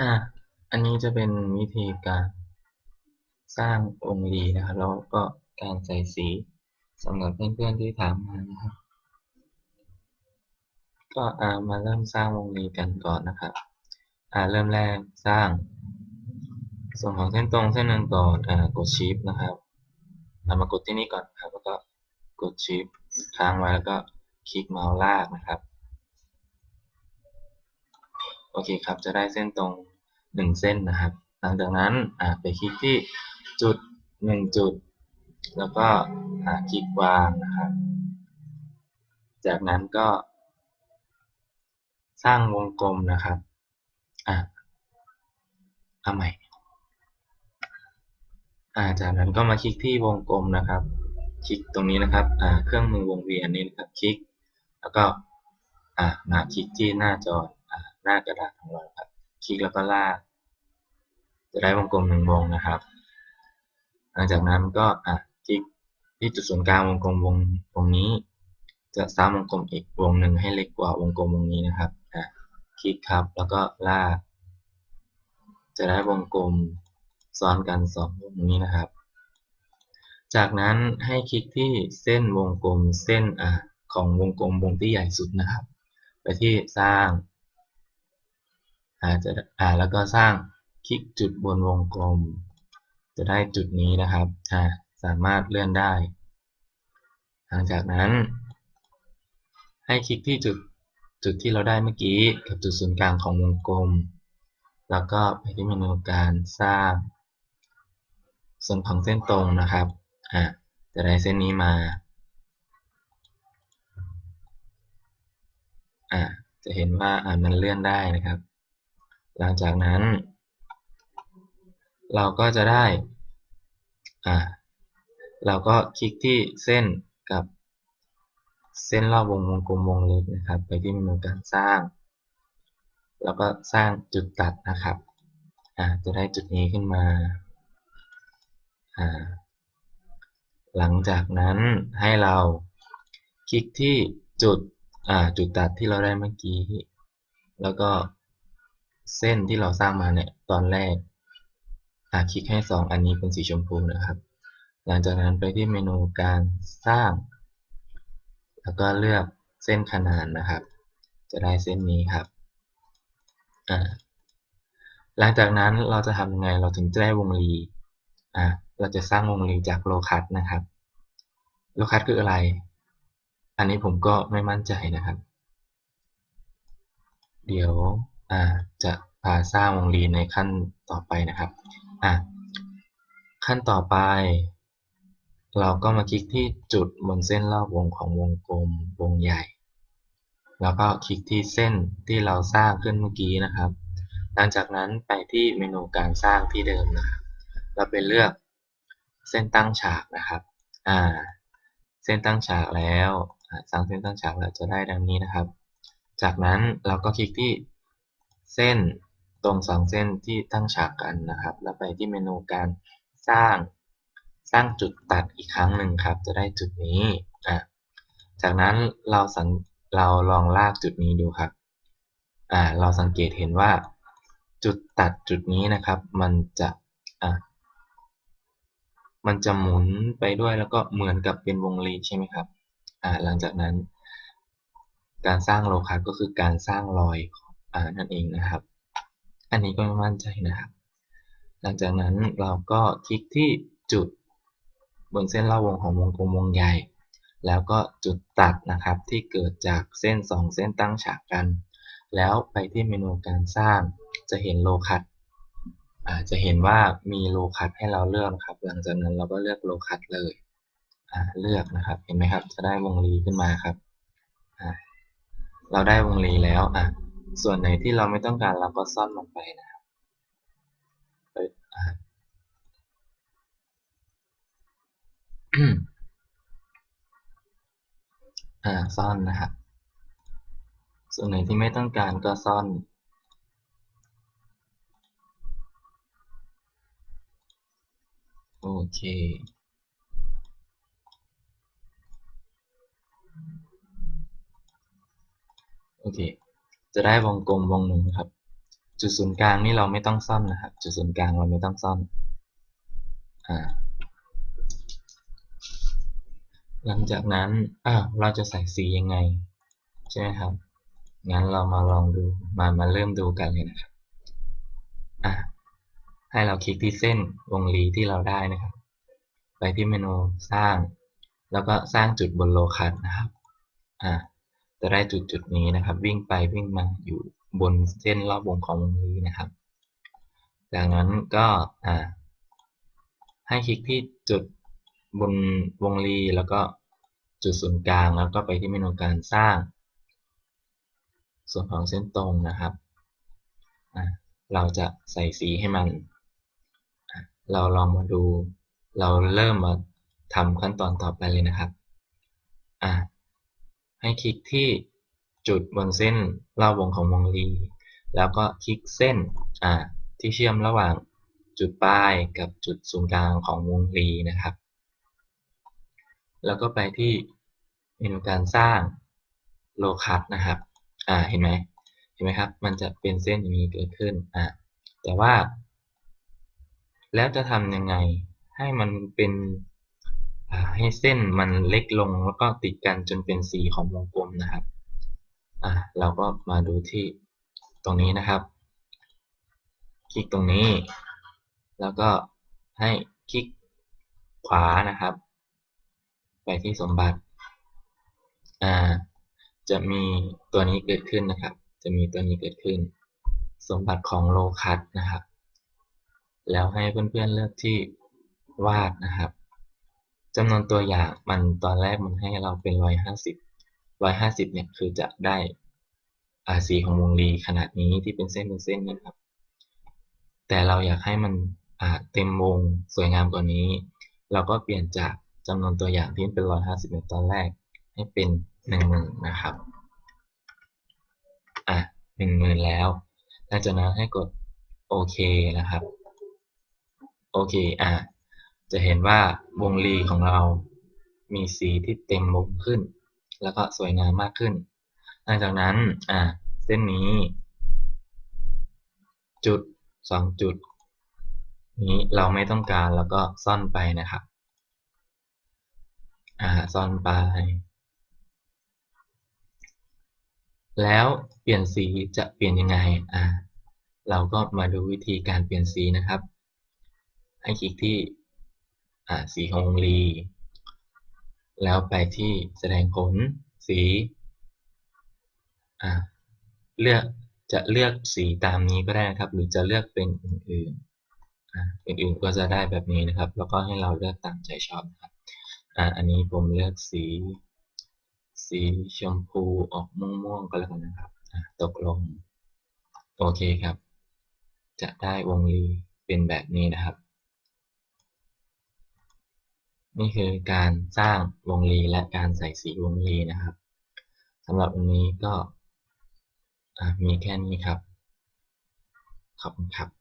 อะอันนี้จะเป็นวิธีการสร้างองค์รีนะครับ แล้วก็การใส่สีสำหรับเพื่อนๆที่ถามมานะครับ ก็อ่ามาเริ่มสร้างวงค์รีกันก่อนนะครับ อ่าเริ่มแรกสร้าง ส่วนของเส้นตรงเส้นนึงก่อนอ่ากดชิปนะครับอ่ามากดที่นี่ก่อนครับแล้วก็กดชิปค้างไว้แล้วก็คลิกเมาส์ลากนะครับ โอเคครับ จะได้เส้นตรงหนึ่งเส้นนะครับ หลังจากนั้นไปคลิกที่จุดหนึ่งจุด แล้วก็คลิกวางนะครับ จากนั้นก็ สร้างวงกลมนะครับอ่าเอาใหม่อ่าจากนั้นก็มาคลิกที่วงกลมนะครับ คลิกตรงนี้นะครับอ่าเครื่องมือวงเวียนนี้นะครับ คลิก แล้วก็อ่ามาคลิกที่หน้าจอ หน้ากระดาษของเราครับ คลิกแล้วก็ลาก จะได้วงกลมหนึ่งวงนะครับ หลังจากนั้นก็อะคลิกที่จุดศูนย์กลางวงกลมวงวงนี้ จะสร้างวงกลมอีกวงหนึ่งให้เล็กกว่าวงกลมวงนี้นะครับอะคลิกครับแล้วก็ลาก จะได้วงกลมซ้อนกันสองวงนี้นะครับ จากนั้นให้คลิกที่เส้นวงกลมเส้นอะของวงกลมวงที่ใหญ่สุดนะครับ ไปที่สร้าง อาจะอ่าแล้วก็สร้างคลิกจุดบนวงกลม จะได้จุดนี้นะครับอ่าสามารถเลื่อนได้ หลังจากนั้น ให้คลิกที่จุดจุดที่เราได้เมื่อกี้กับจุดศูนย์กลางของวงกลม แล้วก็ไปที่เมนูการสร้าง ส่วนของเส้นตรงนะครับอ่าจะได้เส้นนี้มาอ่าจะเห็นว่าอ่ามันเลื่อนได้นะครับ หลังจากนั้น เราก็จะได้อ่าเราก็คลิกที่เส้นกับเส้นรอบวงวงกลมวงเล็กนะครับ ไปที่เมนูการสร้าง แล้วก็สร้างจุดตัดนะครับอ่าจะได้จุดนี้ขึ้นมาอ่าหลังจากนั้นให้เราคลิกที่จุดอ่าจุดตัดที่เราได้เมื่อกี้ แล้วก็ เส้นที่เราสร้างมาเนี่ยตอนแรกอ่าคลิกให้ 2 อันนี้เป็นสีชมพูนะครับ หลังจากนั้นไปที่เมนูการสร้าง แล้วก็เลือกเส้นขนานนะครับ จะได้เส้นนี้ครับหลังจากนั้นเราจะทำยังไงเราถึงจะได้วงรีอ่าเราจะสร้างวงรีจากโลคัสนะครับ โลคัสคืออะไร อันนี้ผมก็ไม่มั่นใจนะครับ เดี๋ยว อ่าจะพาสร้างวงรีในขั้นต่อไปนะครับอ่าขั้นต่อไป เราก็มาคลิกที่จุดบนเส้นรอบวงของวงกลมวงใหญ่ แล้วก็คลิกที่เส้นที่เราสร้างขึ้นเมื่อกี้นะครับ หลังจากนั้นไปที่เมนูการสร้างที่เดิมนะครับเราไปเลือกเส้นตั้งฉากนะครับอ่าเส้นตั้งฉากแล้วสร้างเส้นตั้งฉากแล้วจะได้ดังนี้นะครับ จากนั้นเราก็คลิกที่ เส้นตรงสองเส้นที่ตั้งฉากกันนะครับ แล้วไปที่เมนูการสร้างสร้างจุดตัดอีกครั้งหนึ่งครับ จะได้จุดนี้อะจากนั้นเราสังเราลองลากจุดนี้ดูครับอ่าเราสังเกตเห็นว่า จุดตัดจุดนี้นะครับ มันจะอะมันจะหมุนไปด้วยแล้วก็เหมือนกับเป็นวงรีใช่ไหมครับอ่าหลังจากนั้น การสร้างโลคัสก็คือการสร้างรอย นั่นเองนะครับ อันนี้ก็ไม่มั่นใจนะครับ หลังจากนั้นเราก็คลิกที่จุดบนเส้นรอบวงของวงกลมวงใหญ่ แล้วก็จุดตัดนะครับที่เกิดจากเส้น 2 เส้นตั้งฉากกัน แล้วไปที่เมนูการสร้างจะเห็นโลคัสอาจะเห็นว่ามีโลคัสให้เราเลือกนะครับ หลังจากนั้นเราก็เลือกโลคัสเลยเลือกนะครับ เห็นไหมครับ จะได้วงรีขึ้นมาครับ เราได้วงรีแล้วอะ ส่วนไหนที่เราไม่ต้องการเราก็ซ่อนลงไปนะครับอ่าซ่อนนะครับ ส่วนไหนที่ไม่ต้องการก็ซ่อนโอเคโอเค จะได้วงกลมวงหนึ่งครับ จุดศูนย์กลางนี่เราไม่ต้องซ่อนนะครับ จุดศูนย์กลางเราไม่ต้องซ่อนอ่าหลังจากนั้นอ้าวเราจะใส่สียังไง ใช่ไหมครับ งั้นเรามาลองดู มามาเริ่มดูกันเลยนะครับอะให้เราคลิกที่เส้นวงรีที่เราได้นะครับ ไปที่เมนูสร้าง แล้วก็สร้างจุดบนโลคัสนะครับอ่า จะได้จุดจุดนี้นะครับ วิ่งไปวิ่งมาอยู่บนเส้นรอบวงของวงรีนะครับ จากนั้นก็อ่าให้คลิกที่จุดบนวงรีแล้วก็จุดศูนย์กลางแล้วก็ไปที่เมนูการสร้าง ส่วนของเส้นตรงนะครับ เราจะใส่สีให้มัน เราลองมาดู เราเริ่มมาทำขั้นตอนต่อไปเลยนะครับ ให้คลิกที่จุดบนเส้นรอบวงของวงรี แล้วก็คลิกเส้นที่เชื่อมระหว่างจุดปลายกับจุดศูนย์กลางของวงรีนะครับ แล้วก็ไปที่เมนูการสร้างโลคัสนะครับอ่าเห็นไหมเห็นไหมครับ มันจะเป็นเส้นอย่างนี้เกิดขึ้นอ่าแต่ว่า แล้วจะทำยังไงให้มันเป็น ให้เส้นมันเล็กลงแล้วก็ติดกันจนเป็นสีของวงกลมนะครับอ่าเราก็มาดูที่ตรงนี้นะครับ คลิกตรงนี้ แล้วก็ให้คลิกขวานะครับ ไปที่สมบัติอ่าจะมีตัวนี้เกิดขึ้นนะครับ จะมีตัวนี้เกิดขึ้น สมบัติของโลคัสนะครับ แล้วให้เพื่อนๆเลือกที่วาดนะครับ จำนวนตัวอย่างมันตอนแรกมันให้เราเป็นร้อยห้าสิบร้อยห้าสิบเนี่ยคือจะได้อาสีของวงรีขนาดนี้ที่เป็นเส้นเป็นเส้นนะครับ แต่เราอยากให้มันเต็มวงสวยงามกว่านี้ เราก็เปลี่ยนจากจำนวนตัวอย่างที่เป็นร้อยห้าสิบในตอนแรกให้เป็นหนึ่งหมื่นนะครับ อะหนึ่งหมื่นแล้วหลังจากนั้นให้กดโอเคนะครับ โอเค อะ จะเห็นว่าวงรีของเรามีสีที่เต็มวงขึ้น แล้วก็สวยงามมากขึ้น หลังจากนั้นอะเส้นนี้ จุดสองจุด นี้เราไม่ต้องการแล้วก็ซ่อนไปนะครับอ่าซ่อนไป แล้วเปลี่ยนสีจะเปลี่ยนยังไงอ่าเราก็มาดูวิธีการเปลี่ยนสีนะครับ ให้คลิกที่ สีของวงรี แล้วไปที่แสดงผลสีอ่าเลือกจะเลือกสีตามนี้ก็ได้นะครับ หรือจะเลือกเป็นอื่นๆอ่าอื่นๆก็จะได้แบบนี้นะครับ แล้วก็ให้เราเลือกตามใจชอบนะครับอ่าอันนี้ผมเลือกสี สีชมพูออกม่วงๆก็แล้วกันนะครับตกลง โอเคครับ จะได้วงรีเป็นแบบนี้นะครับ นี่คือการสร้างวงรีและการใส่สีวงรีนะครับสำหรับวันนี้ก็มีแค่นี้ครับ ขอบคุณครับ